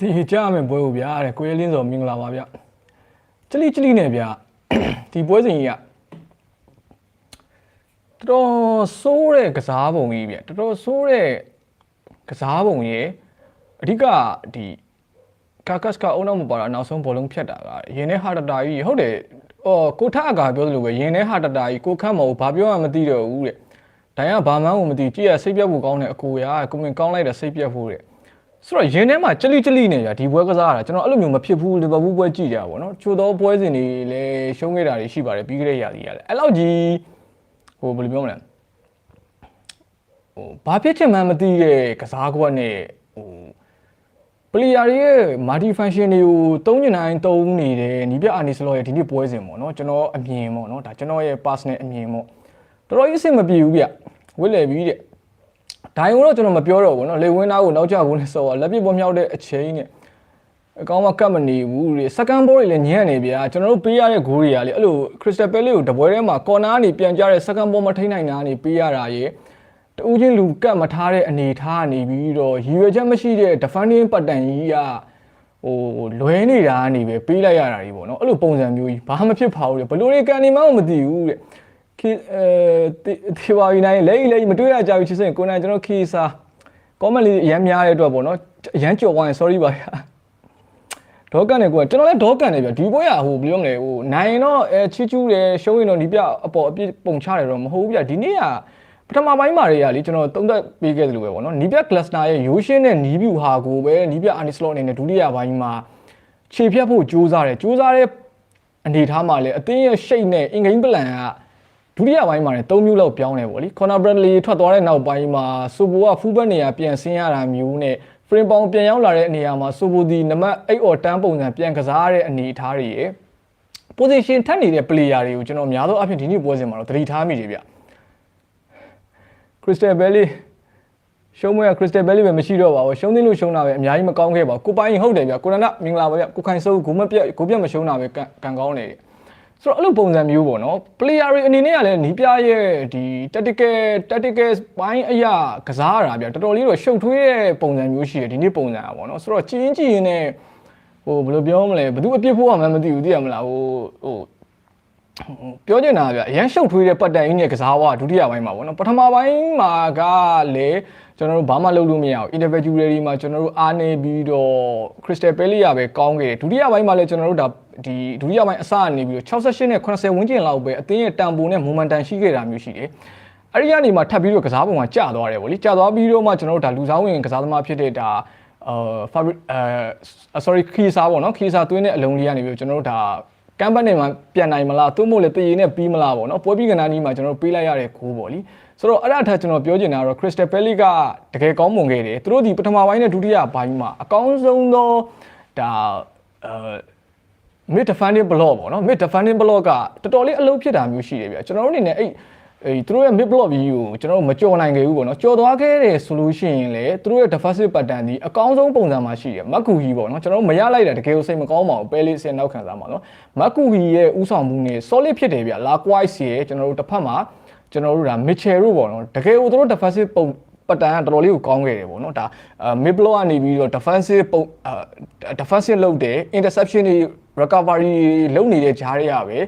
ဒီကြားမယ်ပွဲကိုဗျာတဲ့ကိုရဲလင်းစောမင်္ဂလာပါဗျကြလိကြလိနဲ့ဗျာဒီပွဲစဉ်ကြီးကတော်တော်ဆိုးတဲ့ကစားပုံကြီးဗျတော်တော်ဆိုးတဲ့ကစားပုံကြီးအဓိကဒီကာကတ်ကအုံနောက်မပါတာနောက်ဆုံးဘောလုံးဖြတ်တာကရင်ထဲဟာတတာကြီးဟုတ်တယ်အော်ကိုထအကာပြောသလိုပဲရင်ထဲဟာတတာကြီးကိုခန့်မဟုတ်ဘာပြောမှမသိတော့ဘူးတဲ့ဒိုင်ကဘာမှန်းကိုမသိကြည့်ရစိတ်ပြတ်ဖို့ကောင်းတဲ့အကိုရကိုမင်ကောင်းလိုက်တာစိတ်ပြတ်ဖို့တဲ့ ဆိုတော့ရင်ထဲမှာကြလိကြလိနေကြဒီပွဲကစားရတာကျွန်တော်အဲ့လိုမျိုးမဖြစ်ဘူးလီဗာပူးပွဲကြည့်ကြပါဘောနော်ချို့သောပွဲစဉ်တွေလည်းရှုံးခဲ့တာတွေရှိပါတယ်ပြီးခဲ့တဲ့ရာသီကလည်းအဲ့လောက်ကြီးဟိုဘယ်လိုပြောမလဲဟိုဘာဖြစ်ချင်မှန်းမသိတဲ့ကစားကွက်နဲ့ဟိုပလီယာတွေရဲ့မာတီဖန်ရှင်တွေကိုတုံးညနိုင်တုံးနေတယ်နီးပြအာနီစလောရဲ့ဒီနေ့ပွဲစဉ်ပေါ့နော်ကျွန်တော်အမြင်ပေါ့နော်ဒါကျွန်တော်ရဲ့ personal အမြင်ပေါ့တော်တော်ကြီးအဆင်မပြေဘူးဗျဝစ်လေပြီးတဲ့ ဒိုင်ကိုတော့ကျွန်တော်မပြောတော့ဘူးเนาะလေဝင်းသားကိုနောက်ကျကိုနဲ့ဆော်လက်ပြပေါ်မြောက်တဲ့အချိန်နဲ့အကောင်မကတ်မနေဘူးလေစကန်ဘောတွေလည်းညံ့နေဗျာကျွန်တော်တို့ပေးရတဲ့ဂိုးတွေကလေအဲ့လိုခရစ်စတယ်ပဲလေးကိုတပွဲထဲမှာကော်နာကနေပြန်ကြတဲ့စကန်ဘောမထိနိုင်တာနေပေးရတာရေတူးချင်းလူကတ်မထားတဲ့အနေထားနေပြီးတော့ရည်ရွယ်ချက်မရှိတဲ့ defending pattern ကြီးကဟိုလွဲနေတာနေပဲပေးလိုက်ရတာကြီးပေါ့နော်အဲ့လိုပုံစံမျိုးကြီးဘာမှမဖြစ်ပါဘူးလေဘလို့တွေကန်နေမှမသိဘူးတဲ့ ခီအဲဒီပါယူနိုင်လဲလဲမတွေ့ရကြဘူးချစ်စင်ကိုနိုင်ကျွန်တော်ခီစာ comment လေးအရမ်းများတဲ့အတွက်ပေါ့နော်အရမ်းကြော်သွားရင် sorry ပါဗျာဒေါကန်နေကိုကျွန်တော်လည်းဒေါကန်နေဗျဒီပွဲရဟိုဘယ်လိုမလဲဟိုနိုင်တော့အဲချီချူးတယ်ရှုံးရင်တော့ဒီပြအပေါ်အပြစ်ပုံချတယ်တော့မဟုတ်ဘူးဗျဒီနေ့ကပထမပိုင်းမှာတွေကလေကျွန်တော်သုံးသက်ပေးခဲ့တယ်လို့ပဲပေါ့နော်နီးပြကလစတာရဲ့ရိုးရှင်းတဲ့နီးဗျူဟာကိုပဲနီးပြအာနီစလော့အနေနဲ့ဒုတိယပိုင်းမှာခြေဖြတ်ဖို့ကြိုးစားတယ်ကြိုးစားတဲ့အနေထားမှာလေအသင်းရဲ့ရှိတ်နဲ့အင်္ဂိမ်းပလန်က ဒုတိယပိုင်းမှာလည်း၃မျိုးလောက်ပြောင်းတယ်ပေါ့လीကွန်နာဘရက်လီထွက်သွားတဲ့နောက်ပိုင်းမှာဆိုဘိုကဖူးဘက်နေရာပြန်ဆင်းရတာမျိုးနဲ့ဖရင်ပေါင်ပြန်ရောက်လာတဲ့နေရာမှာဆိုဘိုဒီနံပါတ်8 or 10ပုံစံပြန်ကစားရတဲ့အနေအထားတွေရယ် position ထပ်နေတဲ့ player တွေကိုကျွန်တော်အများဆုံးအဖြစ်ဒီနေ့ပွဲစဉ်မှာတော့သတိထားမိတယ်ဗျခရစ္စတယ်ဘယ်လီရှုံးမရခရစ္စတယ်ဘယ်လီပဲမရှိတော့ပါဘူးရှုံးသိလို့ရှုံးတာပဲအများကြီးမကောင်းခဲ့ပါဘူးကိုပိုင်ဟုတ်တယ်ဗျကိုရဏမင်္ဂလာပါဗျကိုခိုင်စိုးကိုမပြတ်ကိုပြတ်မရှုံးတာပဲကံကောင်းနေတယ် ဆိုတော့အဲ့လိုပုံစံမျိုးပေါ့နော် player တွေအနေနဲ့ကလည်းနီးပြရဲ့ဒီ tactical tactical ဘိုင်းအရာကစားရတာဗျတော်တော်လေးတော့ရှုပ်ထွေးတဲ့ပုံစံမျိုးရှိတယ်ဒီနေ့ပုံစံอ่ะပေါ့နော်ဆိုတော့ကြည်ရင်ကြည်ရင်နဲ့ဟိုဘယ်လိုပြောမလဲဘယ်သူအပြစ်ဖို့မှမသိဘူးသိရမလားဟိုဟိုပြောချင်တာဗျအရန်ရှုပ်ထွေးတဲ့ပတ်တန်ကြီးနဲ့ကစားဝါဒုတိယပိုင်းမှာပေါ့နော်ပထမပိုင်းမှာကလည်းကျွန်တော်တို့ဘာမှလုပ်လို့မရဘူး individually မှာကျွန်တော်တို့အားနေပြီးတော့ crystal palace ရပဲကောင်းခဲ့တယ်ဒုတိယပိုင်းမှာလည်းကျွန်တော်တို့ဒါ ဒီဒုတိယပိုင်းအစကနေပြီးတော့68နဲ့80ဝန်းကျင်လောက်ပဲအသင်းရဲ့တန်ဖိုးနဲ့ momentum ရှိခဲ့တာမျိုးရှိတယ်အဲ့ဒီကနေမှထပ်ပြီးတော့ကစားပုံကကျသွားတယ်ဗောလေကျသွားပြီးတော့မှကျွန်တော်တို့ဒါလူစားဝင်ကစားသမားဖြစ်တဲ့ဒါအာ fabric အဲ sorry ခီစာပေါ့နော်ခီစာသွင်းတဲ့အလုံးလေးကနေပြီးတော့ကျွန်တော်တို့ဒါကမ်ပတ်နဲ့မှပြန်နိုင်မလားသို့မဟုတ်လေတည်ရည်နဲ့ပြီးမလားပေါ့နော်ပွဲပြီးကနားနီးမှာကျွန်တော်တို့ပေးလိုက်ရတဲ့ဂိုးပေါ့လीဆိုတော့အဲ့ဒါထက်ကျွန်တော်ပြောချင်တာကတော့ Crystal Palace ကတကယ်ကောင်းမွန်ခဲ့တယ်သူတို့ဒီပထမပိုင်းနဲ့ဒုတိယပိုင်းမှာအကောင်းဆုံးသောဒါအဲ mid defending block ပေါ့နော် mid defending block ကတော်တော်လေးအလုပ်ဖြစ်တာမျိုးရှိတယ်ဗျကျွန်တော်တို့အနေနဲ့အဲ့အဲသူတို့ရဲ့ mid block view ကိုကျွန်တော်တို့မကြော်နိုင်ခဲ့ဘူးပေါ့နော်ကြော်သွားခဲ့တယ်ဆိုလို့ရှိရင်လေသူတို့ရဲ့ defensive pattern ဒီအကောင်းဆုံးပုံစံမှာရှိတယ်မက်ကူဟီပေါ့နော်ကျွန်တော်တို့မရလိုက်တာတကယ်ကိုစိတ်မကောင်းပါဘူးပဲလေးစင်နောက်ခံစားပါနော်မက်ကူဟီရဲ့ဥဆောင်မှုနဲ့ solid ဖြစ်တယ်ဗျလာကွိုက်စီရဲ့ကျွန်တော်တို့တစ်ဖက်မှာကျွန်တော်တို့ဒါ Mitchell တို့ပေါ့နော်တကယ်ကိုသူတို့ defensive ပုံပတန်ကတော်တော်လေးကိုကောင်းခဲ့တယ်ပေါ့နော်ဒါ mid block ကနေပြီးတော့ defensive ပုံ defensive လုပ်တယ် interception တွေ recovery လုပ်နေတဲ့ဂျားတွေကပဲ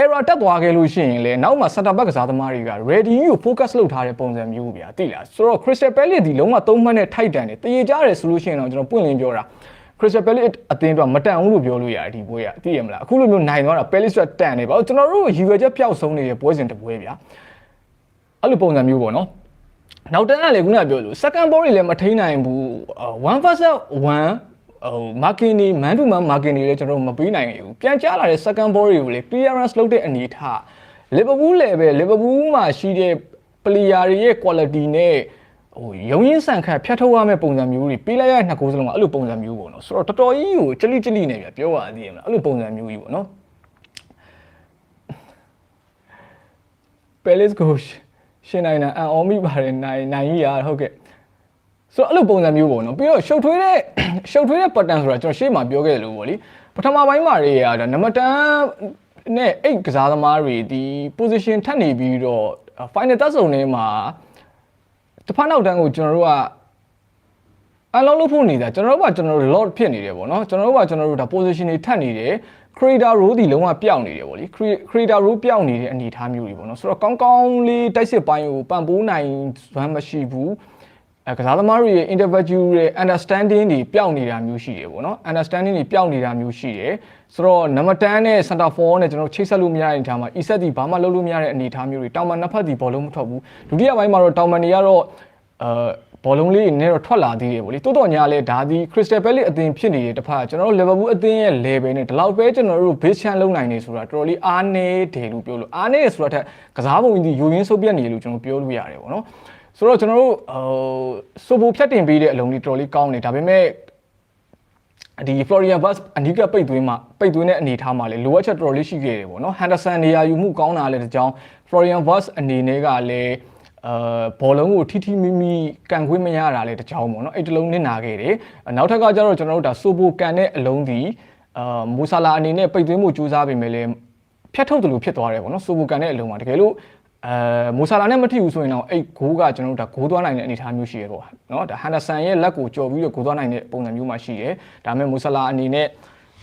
error တက်သွားခဲ့လို့ရှိရင်လေနောက်မှာ center back ကစားသမားတွေက ready ကို focus လုပ်ထားတဲ့ပုံစံမျိုးဗျာသိလားဆိုတော့ Crystal Palace ဒီလုံးဝသုံးမှတ်နဲ့ထိုက်တန်တယ်တရေကြတယ်ဆိုလို့ရှိရင်တော့ကျွန်တော်ပွင့်လင်းပြောတာ Crystal Palace အသင်းတော့မတန်ဘူးလို့ပြောလို့ရတယ်ဒီပွဲကသိရမလားအခုလိုမျိုးနိုင်သွားတာ Palace ကတန်နေပါဘူးကျွန်တော်တို့ရည်ရွယ်ချက်ပျောက်ဆုံးနေတဲ့ပွဲစဉ်တစ်ပွဲဗျာအဲ့လိုပုံစံမျိုးပေါ့နော် နောက်တန်းကလည်းခုနကပြောလို့ second ball တွေလည်းမထိန်းနိုင်ဘူး1 versus 1ဟို marking နေ man to man marking နေလည်းကျွန်တော်တို့မပေးနိုင်ဘူးပြန်ကြားလာတဲ့ second ball တွေကိုလေ clearance လုပ်တဲ့အနေထား Liverpool level Liverpool မှာရှိတဲ့ player တွေရဲ့ quality နဲ့ဟိုရုံရင်းဆန်ခတ်ဖြတ်ထုတ်ရမယ့်ပုံစံမျိုးတွေပေးလိုက်ရတဲ့နှစ်ကိုးစလုံးကအဲ့လိုပုံစံမျိုးပေါ့နော်ဆိုတော့တော်တော်ကြီးကိုကြလိကြလိနေပြပြောရသေးတယ်မလားအဲ့လိုပုံစံမျိုးကြီးပေါ့နော် Palace ကို ရှင်းနိုင်တာအန်အောမိပါတယ်နိုင်နိုင်ကြီးရဟုတ်ကဲ့ဆိုတော့အဲ့လိုပုံစံမျိုးပေါ့နော်ပြီးတော့ရှုပ်ထွေးတဲ့ရှုပ်ထွေးတဲ့ pattern ဆိုတာကျွန်တော်ရှေ့မှာပြောခဲ့တယ်လို့ပေါ့လေပထမပိုင်းမှာတွေကဒါနံပါတ်10နဲ့8ကစားသမားတွေဒီ position ထပ်နေပြီးတော့ final တက်ဆုံထဲမှာတစ်ဖက်နောက်တန်းကိုကျွန်တော်တို့က unlock လုပ်ဖို့နေတာကျွန်တော်တို့ကကျွန်တော်တို့ lot ဖြစ်နေတယ်ပေါ့နော်ကျွန်တော်တို့ကကျွန်တော်တို့ဒါ position တွေထပ်နေတယ် creator role ဒီလုံးဝပျောက်နေတယ်ပေါ့လေ Cre- creator role ပျောက်နေတဲ့အနေအထားမျိုးတွေပေါ့နော်ဆိုတော့ကောင်းကောင်းလေးတိုက်စစ်ပိုင်းကိုပံ့ပိုးနိုင်စွမ်းမရှိဘူးအဲကစားသမားတွေရဲ့ individual ရဲ့ understanding တွေပျောက်နေတာမျိုးရှိတယ်ပေါ့နော် understanding တွေပျောက်နေတာမျိုးရှိတယ်ဆိုတော့ number 10နဲ့ center 4နဲ့ကျွန်တော်တို့ချိတ်ဆက်လို့မရတဲ့အနေအထားမှာ ESET ဒီဘာမှလုပ်လို့မရတဲ့အနေအထားမျိုးတွေတောင်မှနှစ်ဖက်ဒီဘောလုံးမထွက်ဘူးဒုတိယပိုင်းမှာတော့တောင်မှနေရတော့အဲ ဘောလုံးလေးနည်းတော့ထွက်လာသေးတယ်ဗောလေတိုးတော်ညာလဲဒါဒီ Crystal Palace အသင်းဖြစ်နေတဲ့တစ်ဖက်ကကျွန်တော်တို့ Liverpool အသင်းရဲ့ level နဲ့ဒီလောက်ပဲကျွန်တော်တို့ base champ လုံနိုင်နေဆိုတာတော်တော်လေးအားနည်းတယ်လို့ပြောလို့အားနည်းတယ်ဆိုတာထက်ကစားပုံဒီယူရင်းဆုပ်ပြတ်နေတယ်လို့ကျွန်တော်ပြောလို့ရတယ်ဗောနော်ဆိုတော့ကျွန်တော်တို့ဟိုစိုးဖို့ဖြတ်တင်ပေးတဲ့အလုံးလေးတော်တော်လေးကောင်းတယ်ဒါပေမဲ့ဒီ Florian Vaz အနီးကပိတ်သွင်းမှာပိတ်သွင်းတဲ့အနေအထားမှာလေလိုအပ်ချက်တော်တော်လေးရှိခဲ့တယ်ပေါ့နော် Henderson နေရာယူမှုကောင်းတာလည်းတစ်ကြောင်း Florian Vaz အနေနဲ့ကလည်း အဲဘောလုံးကိုထိထိမိမိကန်ခွင့်မရတာလည်းတစ်ကြောင်းပေါ့နော်အဲ့တလုံးနစ်နာခဲ့တယ်နောက်ထပ်ကကျတော့ကျွန်တော်တို့ဒါဆိုဘိုကန်တဲ့အလုံးဒီအာမူဆာလာအနေနဲ့ပိတ်သွင်းမှုစူးစမ်းပေမဲ့လည်းဖြတ်ထုတ်တယ်လို့ဖြစ်သွားတယ်ပေါ့နော်ဆိုဘိုကန်တဲ့အလုံးမှာတကယ်လို့အဲမူဆာလာနဲ့မထိဘူးဆိုရင်တော့အဲ့ဂိုးကကျွန်တော်တို့ဒါဂိုးသွားနိုင်တဲ့အနေအထားမျိုးရှိရပေါ့နော်ဒါဟန်ဒါဆန်ရဲ့လက်ကိုကြော်ပြီးတော့ဂိုးသွားနိုင်တဲ့ပုံစံမျိုးမှရှိတယ်ဒါပေမဲ့မူဆာလာအနေနဲ့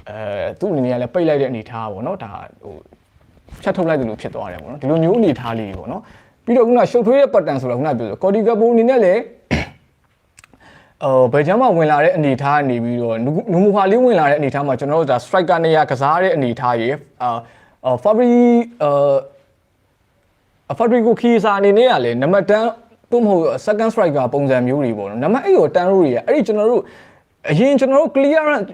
အဲသူ့အနေနဲ့လည်းပိတ်လိုက်တဲ့အနေအထားပေါ့နော်ဒါဟိုဖြတ်ထုတ်လိုက်တယ်လို့ဖြစ်သွားတယ်ပေါ့နော်ဒီလိုမျိုးအနေအထားလေးတွေပေါ့နော် ပြီးတော့ခုနရှုပ်ထွေးတဲ့ပတ်တန်ဆိုတော့ခုနပြောဆိုကော်ဒီကပိုအနေနဲ့လည်းအော်ဘယ်ချမ်းမှဝင်လာတဲ့အနေအထားနေပြီးတော့နူမူဟာလေးဝင်လာတဲ့အနေအထားမှာကျွန်တော်တို့ဒါ striker နေရာကစားတဲ့အနေအထားရေအာ Fabri အာ Federico Chiesa အနေနဲ့ကလည်းနံပါတ်10သို့မဟုတ် second striker ပုံစံမျိုးတွေပေါ့နော်နံပါတ်8ရော10ရိုးတွေကအဲ့ဒီကျွန်တော်တို့အရင်ကျွန်တော်တို့ clearance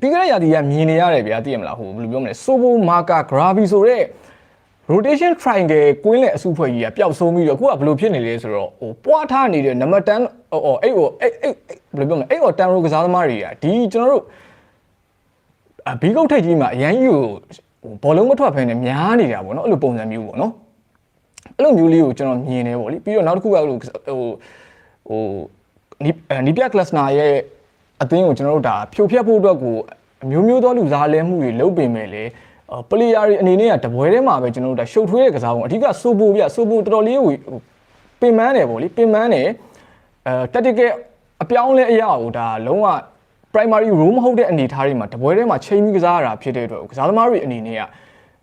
ပြီးခဲ့တဲ့ရာသီကမြင်နေရတယ်ဗျာသိရမလားဟိုဘယ်လိုပြောမလဲ Sobo Marca Gravi ဆိုတဲ့ rotation triangle ကွင်းလက်အစုဖွဲ့ကြီးကပျောက်ဆုံးပြီးတော့အခုကဘယ်လိုဖြစ်နေလဲဆိုတော့ဟိုပွားထားနေတဲ့နံပါတ်10ဟိုအဲ့ဟိုအဲ့အဲ့ဘယ်လိုပြောမလဲအဲ့ဟို10ရိုးကစားသမားတွေကဒီကျွန်တော်တို့အဘီကုတ်ထိတ်ကြီးမှာအရန်ကြီးကိုဟိုဘောလုံးမထွက်ဖ ೇನೆ များနေတာပေါ့နော်အဲ့လိုပုံစံမျိုးပေါ့နော်အဲ့လိုမျိုးလေးကိုကျွန်တော်မြင်နေပေါ့လေပြီးတော့နောက်တစ်ခုကဟိုဟိုဟိုနီနီပြကလပ်စနာရဲ့အသင်းကိုကျွန်တော်တို့ဒါဖြိုဖျက်ဖို့အတွက်ကိုအမျိုးမျိုးသောလူစားလဲမှုတွေလုပ်ပင်မဲ့လေ ပလေယာတွေအနေနဲ့ကတပွဲထဲမှာပဲကျွန်တော်တို့ဒါရှုပ်ထွေးတဲ့ကစားပုံအဓိကစိုးပိုပြစိုးပိုတော်တော်လေးကိုပင်မန်းတယ်ပေါ့လေပင်မန်းတယ်အဲ tactical အပြောင်းလဲအရာကိုဒါလုံးဝ primary role မဟုတ်တဲ့အနေအထားတွေမှာတပွဲထဲမှာချိန်ပြီးကစားရတာဖြစ်တဲ့အတွက်ကစားသမားတွေအနေနဲ့က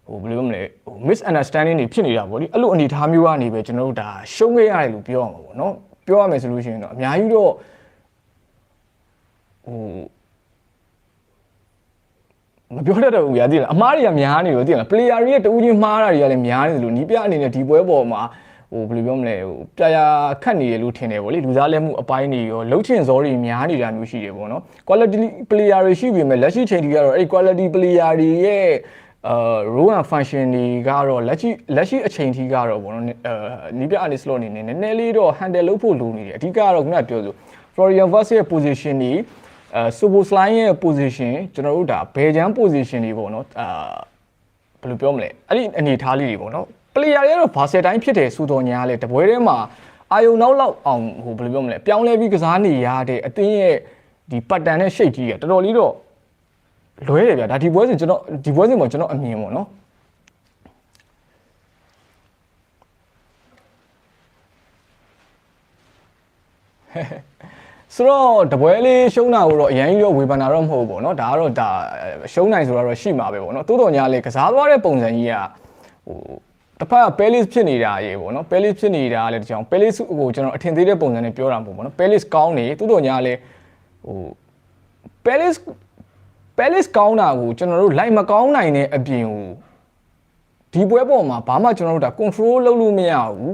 ဟိုဘယ်လိုမလဲဟို misunderstanding တွေဖြစ်နေတာပေါ့လေအဲ့လိုအနေအထားမျိုးကနေပဲကျွန်တော်တို့ဒါရှုံးခဲ့ရတယ်လို့ပြောရမှာပေါ့နော်ပြောရမယ်ဆိုလို့ရှိရင်တော့အများကြီးတော့ဟို မပြောတတ်တော့ဘူးဗျာသိလားအမားတွေကများနေလို့သိလား player တွေရဲ့တူးချင်းမှားတာတွေကလည်းများနေတယ်လို့နီးပြအနေနဲ့ဒီပွဲပေါ်မှာဟိုဘယ်လိုပြောမလဲဟိုပြရာခတ်နေရလို့ထင်တယ်ဗောလေလူသားလက်မှုအပိုင်းတွေရောလှုပ်ချင်စောတွေများနေတာမျိုးရှိတယ်ဗောနော် quality player တွေရှိပြီမဲ့လက်ရှိချိန်ထိကတော့အဲ့ quality player တွေရဲ့အာ role and function တွေကတော့လက်ရှိလက်ရှိအချိန်ထိကတော့ဗောနော်အာနီးပြအနေစလို့အနေနဲ့နည်းနည်းလေးတော့ handle လုပ်ဖို့လိုနေတယ်အဓိကတော့ခုနကပြောဆို Florian Vaz ရဲ့ position တွေ အဲ Sobo Slime ရဲ့ position ကျွန်တော်တို့ဒါဘယ်ချမ်း position တွေပေါ့နော်အာဘယ်လိုပြောမလဲအဲ့ဒီအနေထားလေးတွေပေါ့နော် player တွေကတော့ဘာဆယ်တိုင်းဖြစ်တယ်ဆိုတော့ညာလေတပွဲထဲမှာအာယုံနောက်လောက်အောင်ဟိုဘယ်လိုပြောမလဲပြောင်းလဲပြီးကစားနေရတဲ့အသင်းရဲ့ဒီ pattern နဲ့ shape ကြီးကတော်တော်လေးတော့လွဲတယ်ဗျာဒါဒီပွဲစဉ်ကျွန်တော်ဒီပွဲစဉ်မှာကျွန်တော်အမြင်ပေါ့နော် ဆိုတော့တပွဲလေးရှုံးတာကိုတော့အရင်ကြီးတော့ဝေဖန်တာတော့မဟုတ်ဘူးပေါ့နော်ဒါကတော့ဒါရှုံးနိုင်ဆိုတာတော့ရှိမှာပဲပေါ့နော်တိုးတော်ညာလေကစားသွားတဲ့ပုံစံကြီးကဟိုတစ်ဖက်က Palace ဖြစ်နေတာရေပေါ့နော် Palace ဖြစ်နေတာလည်းတကြောင် Palace ကိုကျွန်တော်အထင်သေးတဲ့ပုံစံနဲ့ပြောတာမဟုတ်ဘူးပေါ့နော် Palace ကောင်းနေတိုးတော်ညာလေဟို Palace Palace ကောင်းတာကိုကျွန်တော်တို့လိုက်မကောင်းနိုင်တဲ့အပြင်ကိုဒီပွဲပေါ်မှာဘာမှကျွန်တော်တို့ဒါ control လုပ်လို့မရဘူး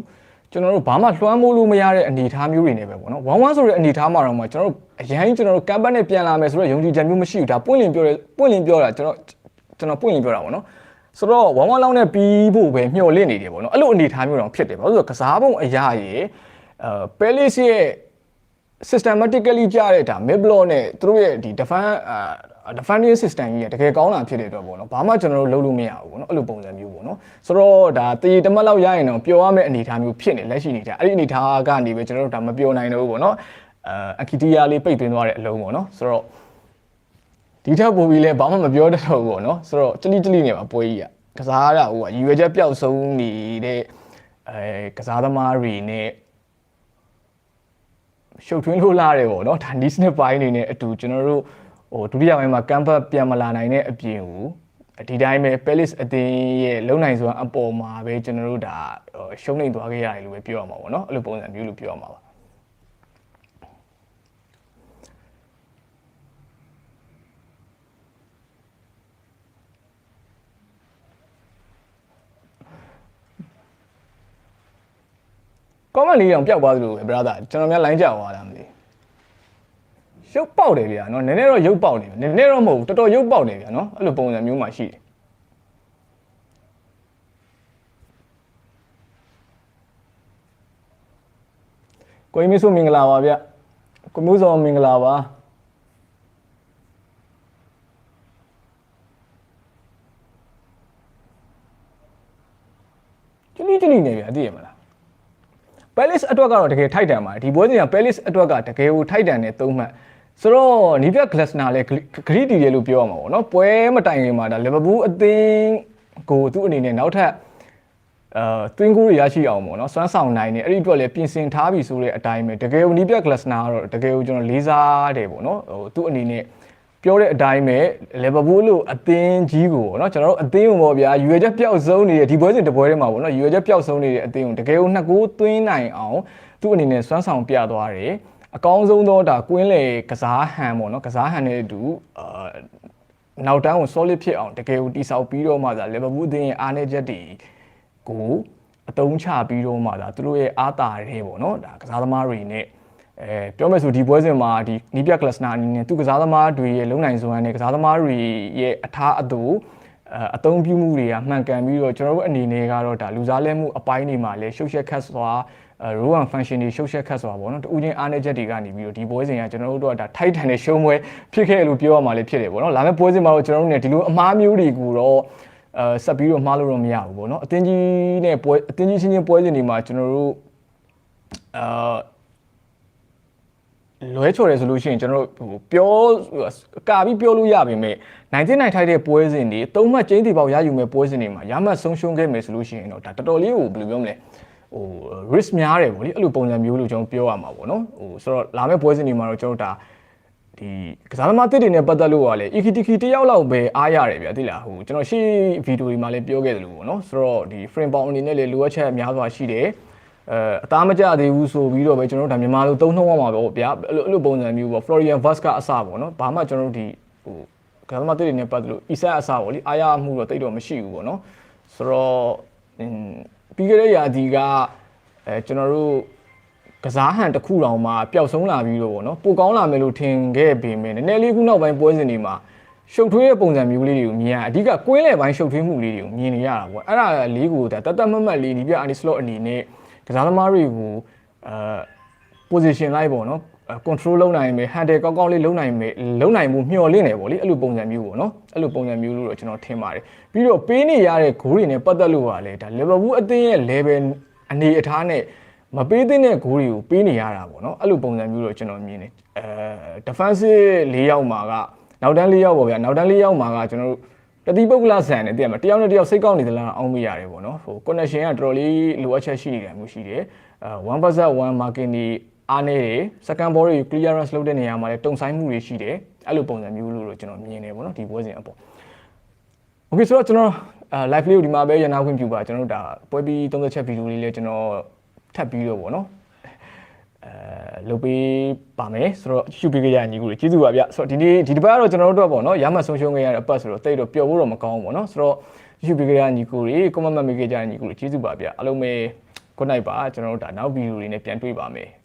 ကျွန်တော်တို့ဘာမှလွှမ်းမိုးလို့မရတဲ့အနေအထားမျိုးတွေနေပဲပေါ့နော်1 1ဆိုတဲ့အနေအထားမှာတော့မှကျွန်တော်တို့အရင်ကျွန်တော်တို့ကမ်ပတ်နဲ့ပြန်လာမယ်ဆိုတော့ယုံကြည်ချက်မျိုးမရှိဘူးဒါပွင့်လင်းပြောတယ်ပွင့်လင်းပြောတာကျွန်တော်ကျွန်တော်ပွင့်လင်းပြောတာပေါ့နော်ဆိုတော့1 1လောက်နဲ့ပြီးဖို့ပဲမျှော်လင့်နေတယ်ပေါ့နော်အဲ့လိုအနေအထားမျိုးတော့ဖြစ်တယ်ဘာလို့လဲဆိုတော့ကစားပုံအရာရေအဲ Palace ရဲ့ systematically ကြားတဲ့ဒါ mid block နဲ့သူတို့ရဲ့ဒီ defense အာ defending system ကြီးကတကယ်ကောင်းတာဖြစ်တဲ့အတွက်ပေါ့နော်ဘာမှကျွန်တော်တို့လုပ်လို့မရဘူးပေါ့နော်အဲ့လိုပုံစံမျိုးပေါ့နော်ဆိုတော့ဒါတည်တမတ်လောက်ရရင်တော့ပျော်ရမယ့်အနေအထားမျိုးဖြစ်နေလက်ရှိအနေအထားအဲ့ဒီအနေအထားကနေပဲကျွန်တော်တို့ဒါမပျော်နိုင်တော့ဘူးပေါ့နော်အာအခီတီယာလေးပိတ်သွင်းသွားတဲ့အလုံးပေါ့နော်ဆိုတော့ဒီထက်ပိုပြီးလဲဘာမှမပြောတတ်တော့ဘူးပေါ့နော်ဆိုတော့ကြလိကြလိနေမှာပွဲကြီးကကစားရဟိုကရည်ရွယ်ချက်ပျောက်ဆုံးနေတဲ့အဲကစားသမားတွေနဲ့ရှုပ်ထွင်းလို့လာတယ်ပေါ့နော်ဒါ niche နဲ့ပိုင်းနေနဲ့အတူကျွန်တော်တို့ ဟိုဒုတိယပိုင်းမှာ campus ပြန်မလာနိုင်တဲ့အပြင်ကိုဒီတိုင်းပဲ Palace အတင်းရဲ့လုံနိုင်စွာအပေါ်မှာပဲကျွန်တော်တို့ဒါရှုံးနေသွားခဲ့ရတယ်လို့ပဲပြောရမှာပေါ့နော်အဲ့လိုပုံစံမျိုးလို့ပြောရမှာပါ comment လေးတော့ပျောက်သွားသလိုပဲ brother ကျွန်တော်များ line ကြောက်သွားတာမသိ ရုပ်ပေါက်တယ်ဗျာနော်နည်းနည်းတော့ရုပ်ပေါက်နေပြီနည်းနည်းတော့မဟုတ်ဘူးတော်တော်ရုပ်ပေါက်နေဗျာနော်အဲ့လိုပုံစံမျိုးမှရှိတယ်ကိုကြီးမဆိုမင်္ဂလာပါဗျကိုမျိုးစောမင်္ဂလာပါကျလီကျလီနေဗျာသိရမလား Palace အတွက်ကတော့တကယ်ထိုက်တန်ပါတယ်ဒီပွဲစဉ်က Palace အတွက်ကတကယ်ကိုထိုက်တန်တဲ့သုံးမှတ် ဆိုတော့နီးပြဂလက်စနာလည်းဂရီတီတယ်လို့ပြောရမှာပေါ့နော်ပွဲမတိုင်ခင်မှာဒါလီဗာပူးအသင်းကိုသူ့အနေနဲ့နောက်ထပ်အဲသွင်းကိုရရှိအောင်ပေါ့နော်စွမ်းဆောင်နိုင်နေအဲ့ဒီအတွက်လည်းပြင်ဆင်ထားပြီဆိုတဲ့အတိုင်းပဲတကယ်ကိုနီးပြဂလက်စနာကတော့တကယ်ကိုကျွန်တော်လေးစားတယ်ပေါ့နော်ဟိုသူ့အနေနဲ့ပြောတဲ့အတိုင်းပဲလီဗာပူးလို့အသင်းကြီးကိုပေါ့နော်ကျွန်တော်တို့အသင်းကိုပေါ့ဗျာရွေချက်ပျောက်ဆုံးနေတဲ့ဒီပွဲစဉ်တစ်ပွဲထဲမှာပေါ့နော်ရွေချက်ပျောက်ဆုံးနေတဲ့အသင်းကိုတကယ်ကိုနှစ်ကိုးသွင်းနိုင်အောင်သူ့အနေနဲ့စွမ်းဆောင်ပြသွားတယ် အကောင်းဆုံးသောဒါကွင်းလေကစားဟန်ပေါ့နော်ကစားဟန်နဲ့အတူအာနောက်တန်းကို solid ဖြစ်အောင်တကယ်ကိုတိဆောက်ပြီးတော့မှသာလီဗာပူးအသင်းရဲ့အားနည်းချက်တွေကိုအတုံးချပြီးတော့မှသာသူတို့ရဲ့အားတာတွေပေါ့နော်ဒါကစားသမားတွေနဲ့အဲပြောမယ်ဆိုဒီပွဲစဉ်မှာဒီနီးပြကလစနာအနေနဲ့သူကစားသမားတွေရဲ့လုံနိုင်စွမ်းနဲ့ကစားသမားတွေရဲ့အထားအတူအသုံးပြုမှုတွေကမှန်ကန်ပြီးတော့ကျွန်တော်တို့အနေနဲ့ကတော့ဒါလူစားလဲမှုအပိုင်းတွေမှာလည်းရှုပ်ရှက်ခတ်စွာ row and function တွေရှုပ်ရှက်ခတ်စွာပေါ့နော်တူချင်းအားနည်းချက်တွေကနေပြီးတော့ဒီပွဲစဉ်ကကျွန်တော်တို့ကဒါထိုက်တန်တဲ့ရှုံးပွဲဖြစ်ခဲ့လို့ပြောရမှာလည်းဖြစ်တယ်ပေါ့နော်လာမယ့်ပွဲစဉ်မှာတော့ကျွန်တော်တို့ねဒီလိုအမားမျိုးတွေကိုတော့အဲဆက်ပြီးတော့မှားလို့တော့မရဘူးပေါ့နော်အတင်းကြီးနဲ့ပွဲအတင်းကြီးချင်းချင်းပွဲစဉ်တွေမှာကျွန်တော်တို့အာလွဲချော်တယ်ဆိုလို့ရှိရင်ကျွန်တော်တို့ဟိုပြောကာပြီးပြောလို့ရပါမယ်နိုင်နိုင်ထိုက်တဲ့ပွဲစဉ်တွေသုံးမှတ်ကျင်းတီပေါက်ရယူမဲ့ပွဲစဉ်တွေမှာရမှတ်ဆုံးရှုံးခဲ့မယ်ဆိုလို့ရှိရင်တော့ဒါတော်တော်လေးကိုဘယ်လိုပြောမလဲ ဟို risk များတယ်ဗောလေအဲ့လိုပုံစံမျိုးလို့ကျွန်တော်ပြောရမှာပေါ့နော်ဟိုဆိုတော့လာမယ့်ပွဲစဉ်တွေမှာတော့ကျွန်တော်ဒါဒီကစားသမားတစ်တွေနဲ့ပတ်သက်လို့ကလည်း EKTK တယောက်လောက်ပဲအားရတယ်ဗျာသိလားဟိုကျွန်တော်ရှေ့ဗီဒီယိုတွေမှာလည်းပြောခဲ့တယ်လို့ပေါ့နော်ဆိုတော့ဒီ frame ပေါင်းအနေနဲ့လည်းလိုအပ်ချက်များစွာရှိတယ်အဲအသားမကျသေးဘူးဆိုပြီးတော့ပဲကျွန်တော်တို့ဒါမြန်မာလိုသုံးနှုံးရမှာပေါ့ဗျာအဲ့လိုအဲ့လိုပုံစံမျိုးပေါ့ Florian Vaz ကအစပေါ့နော်ဘာမှကျွန်တော်တို့ဒီဟိုကစားသမားတစ်တွေနဲ့ပတ်သက်လို့ Isak အစပေါ့လေအားရမှုတော့တိတ်တော့မရှိဘူးပေါ့နော်ဆိုတော့ ပြီးခဲ့တဲ့ရာသီကအဲကျွန်တော်တို့ကစားဟန်တစ်ခုတောင်မှပျောက်ဆုံးလာပြီးတော့ပေါ့နော်ပိုကောင်းလာမယ်လို့ထင်ခဲ့ပေမဲ့နည်းနည်းလေးခုနောက်ပိုင်းပွဲစဉ်တွေမှာရှုပ်ထွေးတဲ့ပုံစံမျိုးလေးတွေကိုမြင်ရအဓိကကွင်းလယ်ပိုင်းရှုပ်ထွေးမှုလေးတွေကိုမြင်နေရတာပေါ့အဲ့ဒါလေးကိုဒါတတ်တတ်မတ်မတ်လေးဒီပြအာနီစလော့အနေနဲ့ကစားသမားတွေကိုအာ position လိုက်ပေါ့နော် control လုပ်နိုင်မယ် handle ကောင်းကောင်းလေးလုပ်နိုင်မယ်လုပ်နိုင်မှုမျှော်လင့်တယ်ပေါ့လေအဲ့လိုပုံစံမျိုးပေါ့နော်အဲ့လိုပုံစံမျိုးလို့တော့ကျွန်တော်ထင်ပါတယ်ပြီးတော့ပေးနေရတဲ့ဂိုးတွေနဲ့ပတ်သက်လို့ပါလေဒါ Liverpool အသင်းရဲ့ level အနေအထားနဲ့မပေးသင့်တဲ့ဂိုးတွေကိုပေးနေရတာပေါ့နော်အဲ့လိုပုံစံမျိုးတော့ကျွန်တော်မြင်တယ်အဲ defensive ၄ယောက်မှာကနောက်တန်း၄ယောက်ပေါ့ဗျာနောက်တန်း၄ယောက်မှာကကျွန်တော်တို့တတိပုဂ္ဂလဆန်နဲ့တည်ရမှာတယောက်နဲ့တယောက်စိတ်ကောက်နေသလားအောင်းမိရတယ်ပေါ့နော်ဟို connection ကတော်တော်လေးလိုအပ်ချက်ရှိနေတယ်မျိုးရှိတယ်အဲ1 versus 1 marking တွေ အားနေတယ် second ball တွေ clearance လုပ်တဲ့နေရာမှာလည်းတုံဆိုင်မှုတွေရှိတယ်အဲ့လိုပုံစံမျိုးလို့ကျွန်တော်မြင်တယ်ပေါ့နော်ဒီပွဲစဉ်အပေါ် Okay ဆိုတော့ကျွန်တော်အာ live လေးကိုဒီမှာပဲရနာခွင့်ပြုပါကျွန်တော်တို့ဒါပွဲပြီး30ချက်ဗီဒီယိုလေးလည်းကျွန်တော်ထပ်ပြီးတော့ပေါ့နော်အဲလုပ်ပေးပါမယ်ဆိုတော့ရှုပေးကြရညီကူတွေကျေးဇူးပါဗျဆိုတော့ဒီနေ့ဒီတစ်ပတ်ကတော့ကျွန်တော်တို့တော့ပေါ့နော်ရမှဆုံးရှုံးခဲ့ရတဲ့အပတ်ဆိုတော့တိတ်တော့ပျော်ဖို့တော့မကောင်းဘူးပေါ့နော်ဆိုတော့ရှုပေးကြရညီကူတွေ comment မှတ်ပေးကြရညီကူတွေကျေးဇူးပါဗျအားလုံးပဲ good night ပါကျွန်တော်တို့ဒါနောက်ဗီဒီယိုတွေနဲ့ပြန်တွေ့ပါမယ်